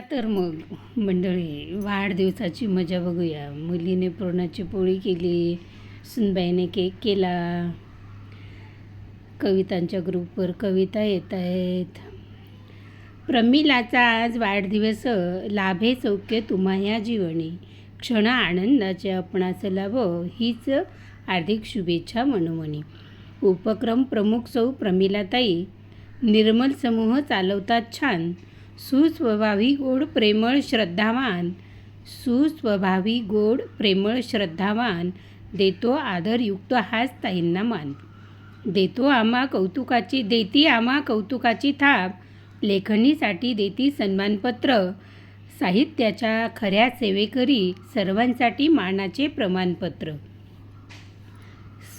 तर मग मंडळी वाढदिवसाची मजा बघूया. मुलीने पुरणाची पोळी केली सुनबाईने केक केला. कवितांच्या ग्रुपवर कविता येत आहेत. प्रमिलाचा आज वाढदिवस लाभे चौक्य तुम्हा या जीवनी. क्षण आनंदाचे आपणास लाभ हीच हार्दिक शुभेच्छा मनोमनी. उपक्रम प्रमुख सौ प्रमिलाताई. निर्मल समूह चालवतात छान. सुस्वभावी गोड प्रेमळ श्रद्धावान. सुस्वभावी गोड प्रेमळ श्रद्धावान. देतो आदरयुक्त हाच ताईंना मान. देतो आम्हा कौतुकाची देती आम्हा कौतुकाची थाप. लेखणीसाठी देती सन्मानपत्र. साहित्याच्या खऱ्या सेवेकरी सर्वांसाठी मानाचे प्रमाणपत्र.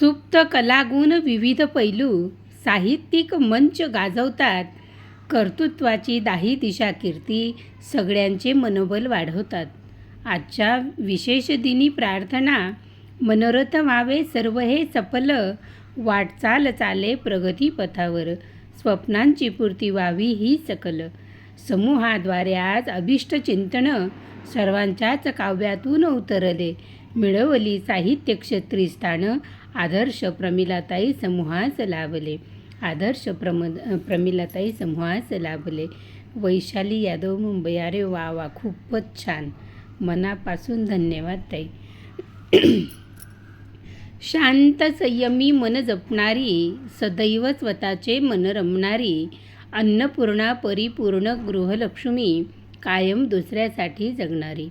सुप्त कलागुण विविध पैलू. साहित्यिक मंच गाजवतात. कर्तृत्वाची दाही दिशा कीर्ती सगळ्यांचे मनोबल वाढवतात. आजच्या विशेष दिनी प्रार्थना मनोरथ व्हावे सर्व हे सफल वाटचाल चाले प्रगतीपथावर स्वप्नांची पूर्ती व्हावी ही सकल. समूहाद्वारे आज अभिष्ट चिंतन सर्वांच्याच काव्यातून उतरले. मिळवली साहित्य क्षेत्री स्थान आदर्श प्रमिलाताई समूहास लाभले आदर्श प्रम प्रमिलाताई समूहास लाभले. वैशाली यादव मुंबई अरे वा वा खूपच छान. मनापासून धन्यवाद ताई. शांत संयमी मन जपणारी सदैव स्वतःचे मन रमणारी अन्नपूर्णा परिपूर्ण गृहलक्ष्मी कायम दुसऱ्यासाठी जगणारी.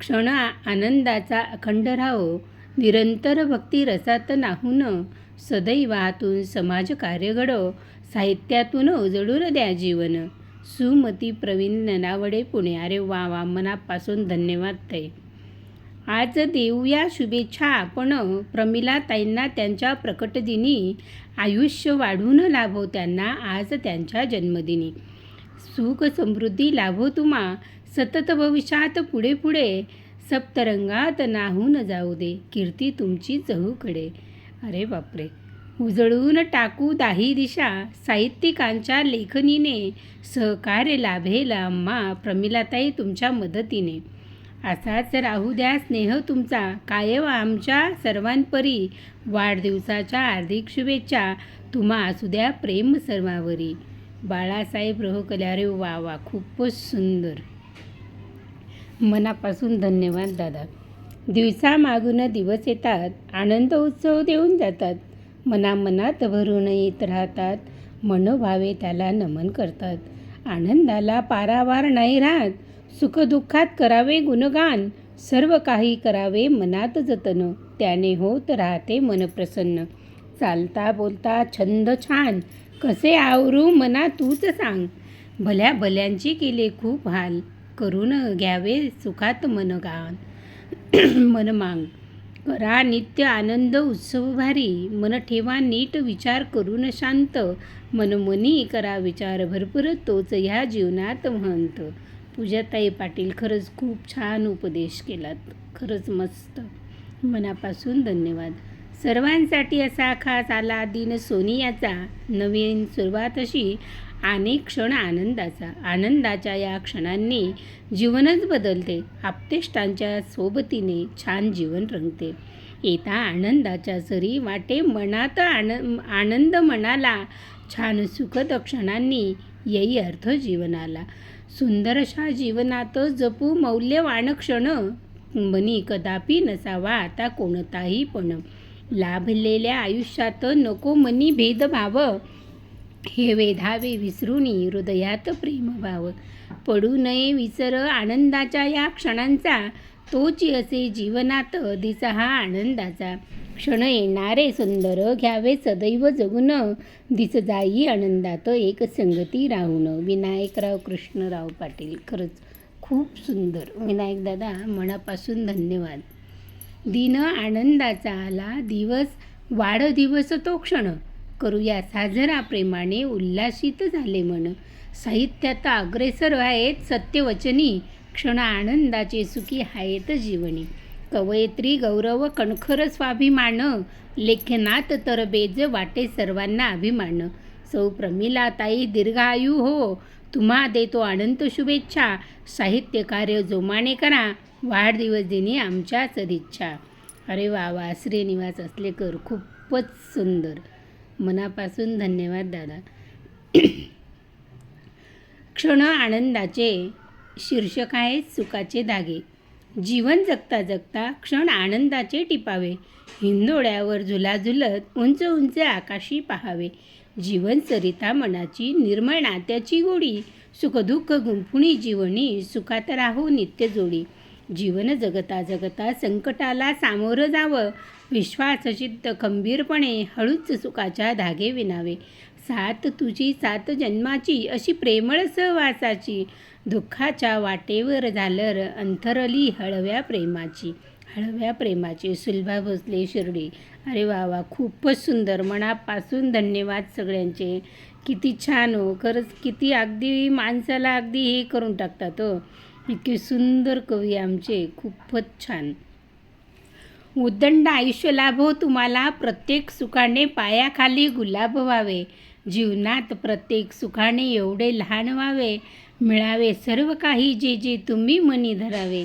क्षण आनंदाचा अखंड राहो निरंतर भक्ती रसात नाहून सदैवातून समाजकार्य घडो साहित्यातून उजळून द्या जीवन. सुमती प्रवीण ननावडे पुणे अरे वा वा मनापासून धन्यवाद ताई. आज देऊया शुभेच्छा आपण. प्रमिलाताईंना त्यांच्या प्रकटदिनी आयुष्य वाढून लाभो त्यांना आज त्यांच्या जन्मदिनी. सुख समृद्धी लाभो तुम्हा सतत भविष्यात पुढे पुढे सप्तरंगात नाहून जाऊ दे कीर्ती तुमची चहूकडे. अरे बापरे. उजळून टाकू दाही दिशा साहित्यिकांच्या लेखनीने सहकार्य लाभेल अम्मा प्रमिलाताई तुमच्या मदतीने. असाच राहू द्या स्नेह तुमचा कायम आमच्या सर्वांपरी. वाढदिवसाच्या हार्दिक शुभेच्छा तुम्हा असू द्या प्रेम सर्वावरी. बाळासाहेब रोहकल्यारे वा वा खूपच सुंदर. मनापासून धन्यवाद दादा. दिवसामागून दिवस येतात आनंद उत्सव देऊन जातात. मनामनात भरून येत राहतात. मनोभावे त्याला नमन करतात. आनंदाला पारावार नाही राहत. सुखदुःखात करावे गुणगान. सर्व काही करावे मनात जतन. त्याने होत राहते मन प्रसन्न. चालता बोलता छंद छान. कसे आवरू मना तूच सांग. भल्या भल्यांची केले खूप हाल. करून घ्यावे सुखात मनगान. मन मांग करा नित्य आनंद उत्सव भारी. मन ठेवा नीट विचार करून शांत. मनमनी करा विचार भरपूर. तोच ह्या जीवनात म्हणत पूजाताई पाटील खरंच खूप छान उपदेश केलात. खरंच मस्त. मनापासून धन्यवाद. सर्वांसाठी असा खास आला दिन सोनियाचा. नवीन सुरुवात अशी. अनेक क्षण आनंदाचा. आनंदाच्या या क्षणांनी जीवनच बदलते. आपतेष्टांच्या सोबतीने छान जीवन रंगते. येता आनंदाच्या सरी वाटे मनात आन आनंद मनाला छान सुखद क्षणांनी येई अर्थ जीवनाला. सुंदर अशा जीवनात जपू मौल्यवान क्षण मनी कदापि नसावा आता कोणताही पण. लाभलेल्या आयुष्यात नको मनी भेदभाव हे वेधावे विसरूनी हृदयात प्रेमभाव पडू नये विसर आनंदाच्या या क्षणांचा. तोची असे जीवनात दिसा हा आनंदाचा. क्षण येणारे सुंदर घ्यावे सदैव जगून. दिस जाई आनंदात एक संगती राहून. विनायकराव कृष्णराव पाटील खरंच खूप सुंदर. विनायक दादा मनापासून धन्यवाद. दिन आनंदाचा आला दिवस वाढदिवस तो क्षण. करूया साजरा प्रेमाने उल्हासित झाले मन. साहित्यात अग्रेसर आहेत सत्यवचनी. क्षण आनंदाचे सुखी आहेत जीवनी. कवयित्री गौरव कणखर स्वाभिमान. लेखनात तर बेज वाटे सर्वांना अभिमान. सौ प्रमिलाताई दीर्घायू हो. तुम्हा देतो अनंत शुभेच्छा. साहित्य कार्य जोमाने करा. वाढदिवस दिनी आमच्या सदिच्छा अरे वा वा. श्रीनिवास असलेकर खूपच सुंदर. मनापासून धन्यवाद दादा. क्षण आनंदाचे शीर्षक आहे सुखाचे धागे. जीवन जगता जगता क्षण आनंदाचे टिपावे. हिंदोळ्यावर झुलाझुलत उंच उंच आकाशी पहावे. जीवन सरिता मनाची निर्मळ नात्याची गोडी. सुखदुःख गुंफुणी जीवनी सुखात राहू नित्य जोडी. जीवन जगता जगता संकटाला सामोरं जावं. विश्वासचित्त खंबीरपणे हळूच सुखाच्या धागे विणावे. सात तुझी सात जन्माची अशी प्रेमळ सहवासाची. दुःखाच्या वाटेवर झालर अंथरली हळव्या प्रेमाची. हळव्या प्रेमाची सुलभा भोसले शिर्डी. अरे वा वा खूपच सुंदर. मनापासून धन्यवाद सगळ्यांचे. किती छान हो. खरंच किती अगदी माणसाला अगदी हे करून टाकतात हो. इतके सुंदर कवी आमचे खूपच छान. उदंड आयुष्य लाभो तुम्हाला प्रत्येक सुखाने पायाखाली गुलाब व्हावे. जीवनात प्रत्येक सुखाने एवढे लहान व्हावे. मिळावे सर्व काही जे जे तुम्ही मनी धरावे.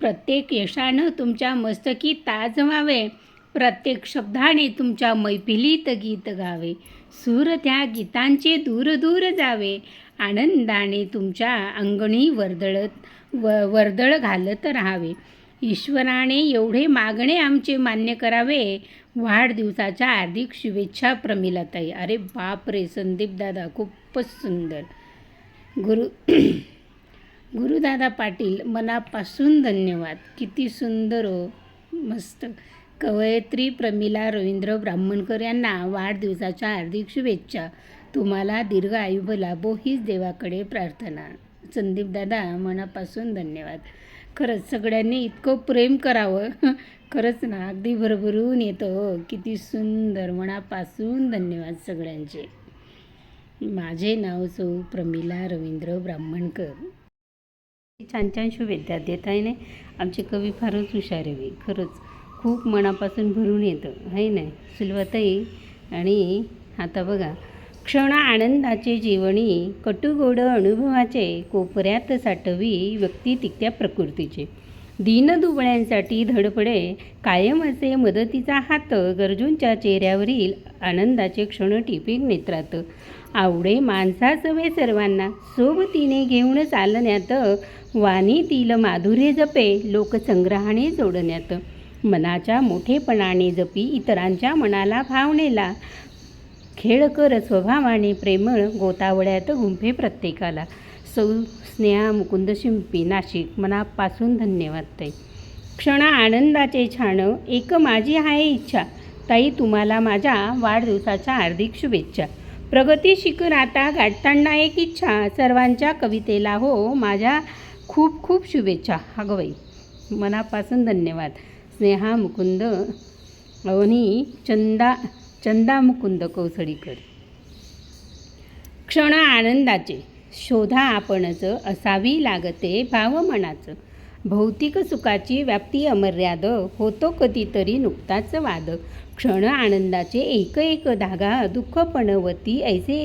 प्रत्येक यशानं तुमच्या मस्तकी ताज व्हावे. प्रत्येक शब्दाने तुमच्या मैफिलीत गीत गावे. सूर त्या गीतांचे दूर दूर जावे. आनंदाने तुमच्या अंगणी वर्दळत व वर्दळ घालत राहावे. ईश्वराने एवढे मागणे आमचे मान्य करावे. वाढदिवसाच्या हार्दिक शुभेच्छा प्रमिलाताई. अरे बाप रे संदीप दादा खूपच सुंदर. गुरु गुरुदादा पाटील मनापासून धन्यवाद. किती सुंदर हो मस्त. कवयत्री प्रमिला रवींद्र ब्राह्मणकर यांना वाढदिवसाच्या हार्दिक शुभेच्छा. तुम्हाला दीर्घ आयुभ लाभो हीच देवाकडे प्रार्थना. संदीप दादा मनापासून धन्यवाद. खरंच सगळ्यांनी इतकं प्रेम करावं. खरंच ना अगदी भरभरून येतं हो. किती सुंदर मनापासून धन्यवाद सगळ्यांचे. माझे नाव सौ प्रमिला रवींद्र ब्राह्मणकर. छान छान शुभेच्छा देत आहे ना. आमचे कवी फारच हुशार आहे खरंच खूप मनापासून भरून येतं. आहे ना? सुलभाताई आणि आता बघा क्षण आनंदाचे जीवनी कटुगोड अनुभवाचे कोपऱ्यात साठवी व्यक्ती तिकत्या प्रकृतीचे. दीनदुबळ्यांसाठी धडपडे कायम असे मदतीचा हात गरजूंच्या चेहऱ्यावरील आनंदाचे क्षण टिपिक नेत्रात. आवडे माणसासवे सर्वांना सोबतीने घेऊन चालण्यात. वाणीतील माधुर्य जपे लोकसंग्रहाने जोडण्यात. मनाच्या मोठेपणाने जपी इतरांच्या मनाला भावनेला. खेळकर स्वभावाने प्रेमळ गोतावळ्यात गुंफे प्रत्येकाला. सौ स्नेहा मुकुंद शिंपी नाशिक मनापासून धन्यवाद ताई. क्षण आनंदाचे छान एक माझी आहे इच्छा. ताई तुम्हाला माझ्या वाढदिवसाच्या हार्दिक शुभेच्छा. प्रगती शिखर आता गाठताना एक इच्छा. सर्वांच्या कवितेला हो माझ्या खूप खूप शुभेच्छा. अगं मनापासून धन्यवाद. स्नेहा मुकुंद आणि चंदा चंदा मुकुंद कौसडीकर क्षण आनंदाचे शोधा आपणच असावी लागते भाव मनाचं भौतिक सुखाची व्याप्ती अमर्याद होतो कधीतरी नुकताच वाद. क्षण आनंदाचे एक एक धागा दुःख पणवती ऐसे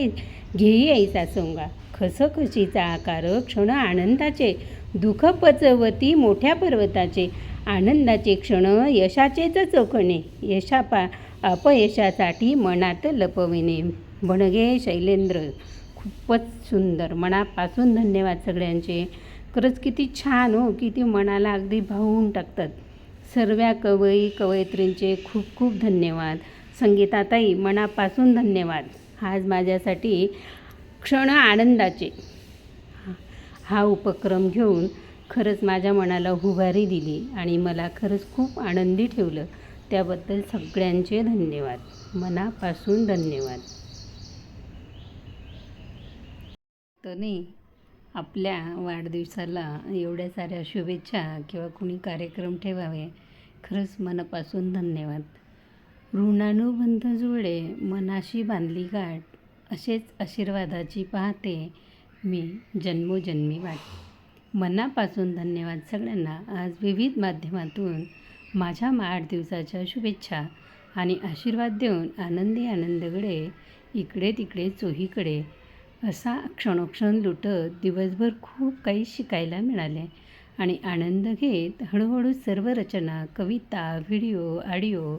घेई ऐसा सोंगा खसखशीचा आकार क्षण आनंदाचे दुःख पचवती मोठ्या पर्वताचे. आनंदाचे क्षण यशाचेच चोखणे यशापा अपयशासाठी मनात लपविणे. भणगे शैलेंद्र खूपच सुंदर. मनापासून धन्यवाद सगळ्यांचे. खरंच किती छान हो किती मनाला अगदी भावून टाकतात. सर्व कवयी कवयित्रींचे खूप खूप धन्यवाद. संगीताताई मनापासून धन्यवाद. आज माझ्यासाठी क्षण आनंदाचे. हा उपक्रम घेऊन खरंच माझ्या मनाला हुभारी दिली आणि मला खरंच खूप आनंदी ठेवलं. त्याबद्दल सगळ्यांचे धन्यवाद. मनापासून धन्यवाद. तने नाही आपल्या वाढदिवसाला एवढ्या साऱ्या शुभेच्छा किंवा कुणी कार्यक्रम ठेवावे खरंच मनापासून धन्यवाद. ऋणानुबंध जुळे मनाशी बांधली गाठ असेच आशीर्वादाची पाहते मी जन्मोजन्मी वाट. मनापासून धन्यवाद सगळ्यांना. आज विविध माध्यमातून माझ्या वाढदिवसाच्या शुभेच्छा आणि आशीर्वाद देऊन आनंदी आनंदगडे इकडे तिकडे चोहीकडे असा क्षणोक्षण लुटत दिवसभर खूप काही शिकायला मिळाले आणि आनंद घेत हळूहळू सर्व रचना कविता व्हिडिओ ऑडिओ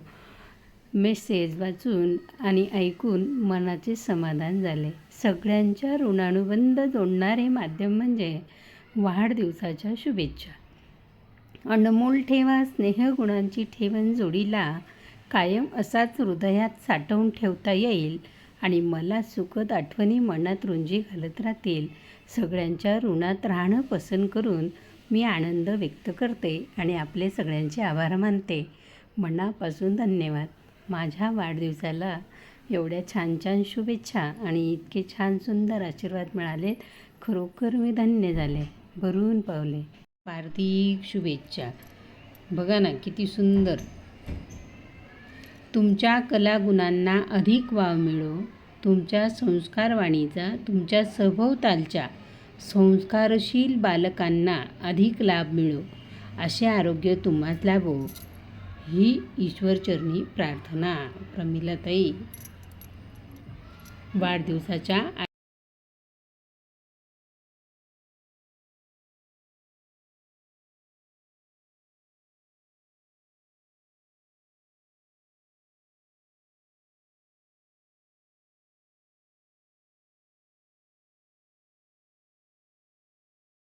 मेसेज वाचून आणि ऐकून मनाचे समाधान झाले. सगळ्यांच्या ऋणानुबंध जोडणारे माध्यम म्हणजे वाढदिवसाच्या शुभेच्छा. अनमोल ठेवा स्नेहगुणांची ठेवण जोडीला. कायम असाच हृदयात साठवून ठेवता येईल आणि मला सुखद आठवणी मनात रुंजी घालत राहतील. सगळ्यांच्या ऋणात राहणं पसंत करून मी आनंद व्यक्त करते आणि आपले सगळ्यांचे आभार मानते. मनापासून धन्यवाद. माझ्या वाढदिवसाला एवढ्या छान छान शुभेच्छा आणि इतके छान सुंदर आशीर्वाद मिळाले खरोखर मी धन्य झाले. भरून पावले. हार्दिक शुभेच्छा. बघा ना किती सुंदर. तुमच्या कलागुणांना अधिक वाव मिळो. तुमच्या संस्कारवाणीचा तुमच्या सभोवतालच्या संस्कारशील बालकांना अधिक लाभ मिळो. असे आरोग्य तुम्हाच लाभो. ही ईश्वरचरणी प्रार्थना प्रमिलाताई. वाढदिवसाच्या